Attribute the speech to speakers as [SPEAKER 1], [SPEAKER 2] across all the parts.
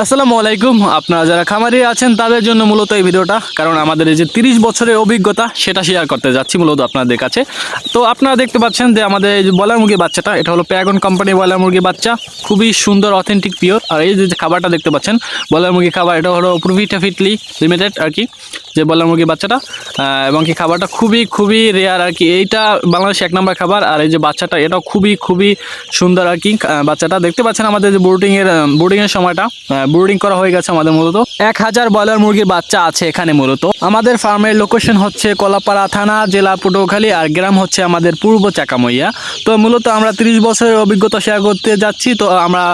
[SPEAKER 1] আসসালামু আলাইকুম। আপনারা যারা খামারি আছেন, তাদের জন্য মূলত এই ভিডিওটা, কারণ আমাদের এই যে তিরিশ বছরের অভিজ্ঞতা, সেটা শেয়ার করতে যাচ্ছি মূলত আপনাদের কাছে। তো আপনারা দেখতে পাচ্ছেন যে আমাদের এই যে বয়লার মুরগির বাচ্চাটা, এটা হলো প্যাগন কোম্পানির বয়লার মুরগির বাচ্চা, খুবই সুন্দর অথেন্টিক পিওর আর এই যে খাবারটা দেখতে পাচ্ছেন বয়লার মুরগি খাবার, এটা হলো প্রভিটা ফিটলি লিমিটেড আর কি, যে বয়লার মুরগি বাচ্চাটা। এবং কি খাবারটা খুবই খুবই রেয়ার আর কি। এইটা বাংলাদেশে এক নম্বর খাবার, আর এই যে বাচ্চাটা, এটাও খুবই খুবই সুন্দর আর কি। বাচ্চাটা দেখতে পাচ্ছেন আমাদের যে বোর্ডিংয়ের বোর্ডিংয়ের সময়টা। বোর্ডিং করা হয়ে গেছে আমাদের মূলত। এক হাজার ব্রয়লার মুরগির বাচ্চা আছে এখানে মূলত। আমাদের ফার্মের লোকেশন হচ্ছে কলাপাড়া থানা, জেলা পটুয়াখালী আর গ্রাম হচ্ছে আমাদের পূর্ব চাকামইয়া। তো মূলত আমরা তিরিশ বছরের অভিজ্ঞতা শেয়ার করতে যাচ্ছি। তো আমরা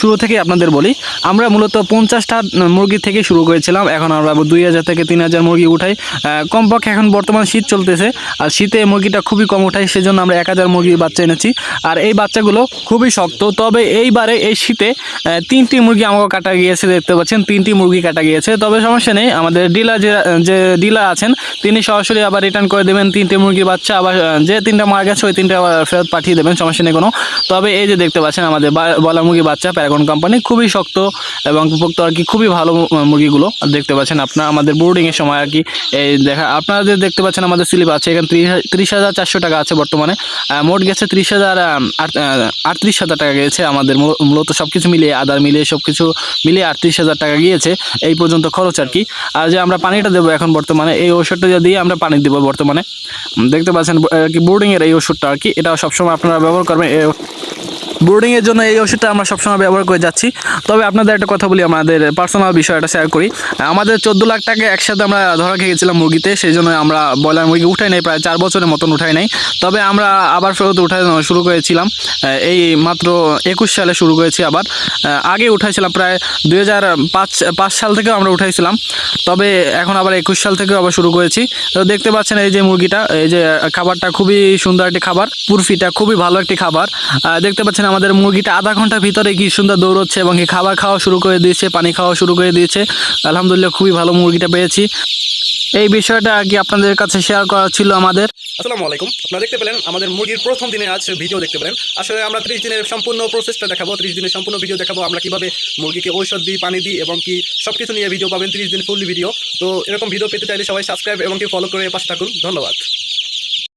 [SPEAKER 1] শুরু থেকে আপনাদের বলি, আমরা মূলত পঞ্চাশটা মুরগি থেকে শুরু করেছিলাম। এখন আমরা দুই হাজার থেকে তিন হাজার মুরগি উঠাই। কমপক্ষে এখন বর্তমান শীত চলতেছে। আর শীতে মুরগিটা খুবই কম উঠাই সেজন্য আমরা এক হাজার মুরগির বাচ্চা এনেছি। আর এই বাচ্চাগুলো খুবই শক্ত, তবে এইবারে এই শীতে তিনটি মুরগি আমাকে কাটা গিয়েছে, দেখতে পাচ্ছেন, তিনটি মুরগি কাটা গিয়েছে। তবে সমস্যা নেই, আমাদের ডিলার যে যে ডিলার আছেন, তিনি সরাসরি আবার রিটার্ন করে দেবেন তিনটে মুরগির বাচ্চা, আবার যে তিনটা মারা গেছে, ওই তিনটা আবার ফেরত পাঠিয়ে দেবেন, সমস্যা নেই কোনো। তবে এই যে দেখতে পাচ্ছেন, আমাদের বলা মুরগি বাচ্চা প্যারাগন কোম্পানি খুবই শক্ত এবং পোক্ত আর কি, খুবই ভালো মুরগিগুলো। দেখতে পাচ্ছেন, আপনার আমাদের বোর্ডিংয়ের সময় আর কি, এই দেখা আপনারা যে দেখতে পাচ্ছেন আমাদের স্লিপ আছে, এখানে ত্রিশ হাজার চারশো টাকা আছে বর্তমানে। মোট গেছে ত্রিশ হাজার আটত্রিশ হাজার টাকা গিয়েছে আমাদের মূলত সব কিছু মিলিয়ে, আদার মিলিয়ে সব কিছু মিলিয়ে আটত্রিশ হাজার টাকা গিয়েছে এই পর্যন্ত খরচ আর কি। আর যে আমরা পানিটা দেবো এখন বর্তমানে, এই ওষুধটা দিয়ে আমরা পানি দেবো বর্তমানে দেখতে পাচ্ছেন আর কি বোর্ডিংয়ের এই ওষুধটা আর কি, এটা সবসময় আপনারা ব্যবহার করবেন বোর্ডিংয়ের জন্য এই ওষুধটা আমরা সবসময় ব্যবহার করে যাচ্ছি। তবে আপনাদের একটা কথা বলি, আমাদের পার্সোনাল বিষয়টা শেয়ার করি। আমাদের চোদ্দ লাখ টাকা একসাথে আমরা ধরা খেয়ে গেছিলাম মুরগিতে, সেই জন্য আমরা ব্রয়লার মুরগি উঠাই নাই, প্রায় চার বছরের মতন উঠাই নাই। তবে আমরা আবার ফেরত উঠানো শুরু করেছিলাম এই মাত্র একুশ সালে শুরু করেছি আবার। আগে উঠাইছিলাম প্রায় দুই হাজার পাঁচ পাঁচ সাল থেকেও আমরা উঠাইছিলাম। তবে এখন আবার একুশ সাল থেকেও আবার শুরু করেছি। তো দেখতে পাচ্ছেন এই যে মুরগিটা, এই যে খাবারটা খুবই সুন্দর একটি খাবার, পুরফিটা খুবই ভালো একটি খাবার। দেখতে পাচ্ছেন আমাদের মুরগিটা আধা ঘণ্টার ভিতরে কি সুন্দর দৌড়চ্ছে এবং কি খাবার খাওয়া শুরু করে দিয়েছে, পানি খাওয়া শুরু করে দিয়েছে। আলহামদুলিল্লাহ খুবই ভালো মুরগিটা পেয়েছি। এই বিষয়টা আর কি আপনাদের কাছে শেয়ার করা ছিল আমাদের।
[SPEAKER 2] আসসালামু আলাইকুম। আপনারা দেখতে পেলেন আমাদের মুরগির প্রথম দিনে আজ ভিডিও দেখতে পেলেন। আসলে আমরা ত্রিশ দিনের সম্পূর্ণ প্রসেসটা দেখাবো, ত্রিশ দিনের সম্পূর্ণ ভিডিও দেখাবো। আমরা কীভাবে মুরগিকে ঔষধ দিই, পানি দিই এবং কি সব কিছু নিয়ে ভিডিও পাবেন ত্রিশ দিন ফুল ভিডিও তো এরকম ভিডিও পেতে চাইলে সবাই সাবস্ক্রাইব এবং কি ফলো করে পাশে থাকুন। ধন্যবাদ।